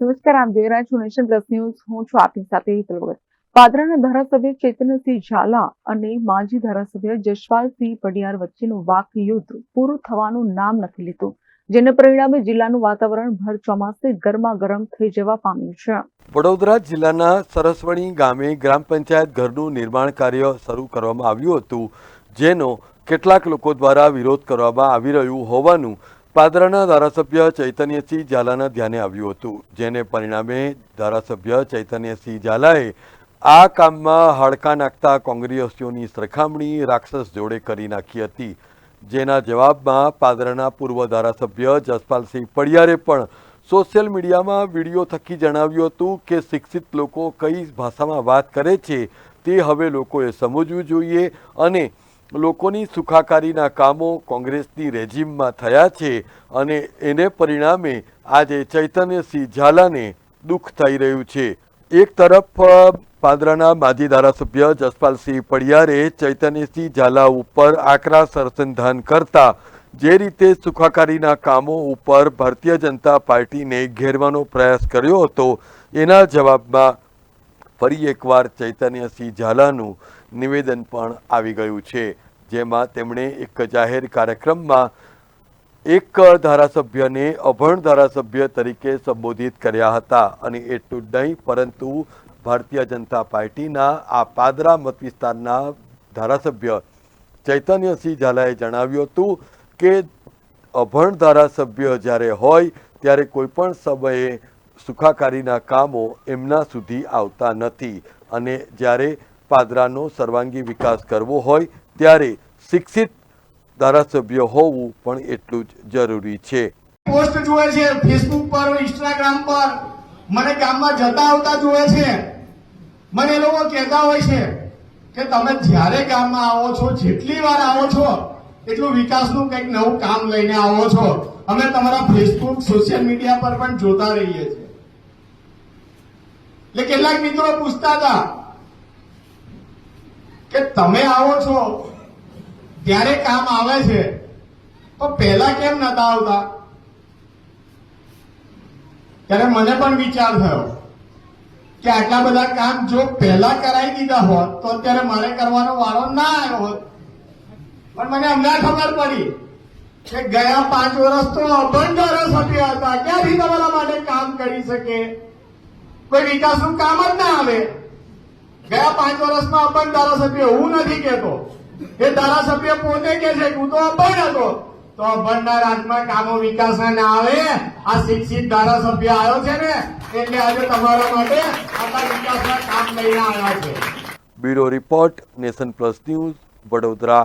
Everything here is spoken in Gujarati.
નમસ્કાર જોઈ રહ્યા છો નેશન પ્લસ ન્યૂઝ. હું છું આપની સાથે હિતલ વગર પાદરાના ધારાસભ્ય ચેતનસિંહ ઝાલા અને માજી ધારાસભ્ય જશવાલસિંહ પડિયાર વચ્ચેનું વાક યુદ્ધ પૂરું થવાનું નામ નથી લીધું, જેને પરિણામે જિલ્લાનું વાતાવરણ ભર ચોમાસે ગરમા ગરમ થઈ જવા પામ્યું છે. વડોદરા જિલ્લાના સરસવણી ગામે ગ્રામ પંચાયત ઘરનું નિર્માણ કાર્ય શરૂ કરવામાં આવ્યું હતું, જેનો કેટલાક લોકો દ્વારા વિરોધ કરવામાં આવી રહ્યું હોવાનું પાદરાના ધારાસભ્ય ચૈતન્યસિંહ ઝાલાના ધ્યાને આવ્યું હતું, જેને પરિણામે ધારાસભ્ય ચૈતન્યસિંહ ઝાલાએ આ કામમાં હાડકા નાખતા કોંગ્રેસીઓની સરખામણી રાક્ષસ જોડે કરી નાખી હતી. જેના જવાબમાં પાદરાના પૂર્વ ધારાસભ્ય જસપાલસિંહ પડિયારે પણ સોશિયલ મીડિયામાં વીડિયો થકી જણાવ્યું હતું કે શિક્ષિત લોકો કઈ ભાષામાં વાત કરે છે તે હવે લોકોએ સમજવું જોઈએ અને લોકોની સુખાકારીના કામો કોંગ્રેસની રેજિમમાં થયા છે અને એને પરિણામે આજે ચૈતન્યસિંહ ઝાલાને દુઃખ થઈ રહ્યું છે. એક તરફ પાદરાના માજી ધારાસભ્ય જસપાલસિંહ પડિયારે ચૈતન્યસિંહ ઝાલા ઉપર આકરા સરસંધાન કરતા જે રીતે સુખાકારીના કામો ઉપર ભારતીય જનતા પાર્ટીને ઘેરવાનો પ્રયાસ કર્યો હતો, એના જવાબમાં ફરી એકવાર ચૈતન્યસિંહ ઝાલાનું નિવેદન પણ આવી ગયું છે. જેમાં તેમણે એક જાહેર કાર્યક્રમમાં એક ધારાસભ્યને અભણ ધારાસભ્ય તરીકે સંબોધિત કર્યા હતા. અને એટલું નહીં, પરંતુ ભારતીય જનતા પાર્ટીના આ પાદરા મત વિસ્તારના ધારાસભ્ય ચૈતન્યસિંહ ઝાલાએ જણાવ્યું હતું કે અભણ ધારાસભ્ય જ્યારે હોય, ત્યારે કોઈ પણ સમયે સુખાકારીના કામો એમના સુધી આવતા નથી અને જ્યારે પાદરાનો સર્વાંગી વિકાસ કરવો હોય ત્યારે શિક્ષિત ધારાસભ્ય હોવું પણ એટલું જ જરૂરી છે. પોસ્ટ જુએ છે ફેસબુક પર ઇન્સ્ટાગ્રામ પર. મને ગામમાં જતા આવતા જુએ છે. મને એ લોકો કહેતા હોય છે કે તમે જ્યારે ગામમાં આવો છો, જેટલી વાર આવો છો, એટલું વિકાસનું કંઈક નવું કામ લઈને આવો છો. અમે તમારા ફેસબુક સોશિયલ મીડિયા પર પણ જોતા રહીએ છીએ. એટલે કેટલાક મિત્રો પૂછતા હતા કે તમે આવો છો, ત્યારે કામ આવે છે તો પહેલા કેમ નતા આવતા? ત્યારે મને પણ વિચાર થયો કે આટલા બધા કામ જો પહેલા કરાવી દીધા હોત, તો અત્યારે મારે કરવાનો વારો ના આવ્યો હોત. પણ મને હમણાં ખબર પડી કે ગયા પાંચ વર્ષ તો અભણ ધારાસભ્ય હતા ક્યાંથી તમારા માટે કામ કરી શકે? કોઈ વિકાસનું કામ જ ના આવે. ગયા પાંચ વર્ષમાં અભણ ધારાસભ્ય હું નથી કેતો એ ધારાસભ્ય પોતે કે છે હું તો અભણ હતો. તો અભણના રાજમાં કામો વિકાસ ના આવે. આ શિક્ષિત ધારાસભ્ય આવ્યો છે ને, એટલે આજે તમારા માટે આપણા વિકાસના કામ લઈને આવ્યા છે. Bureau report, Nation Plus News, Vadodara.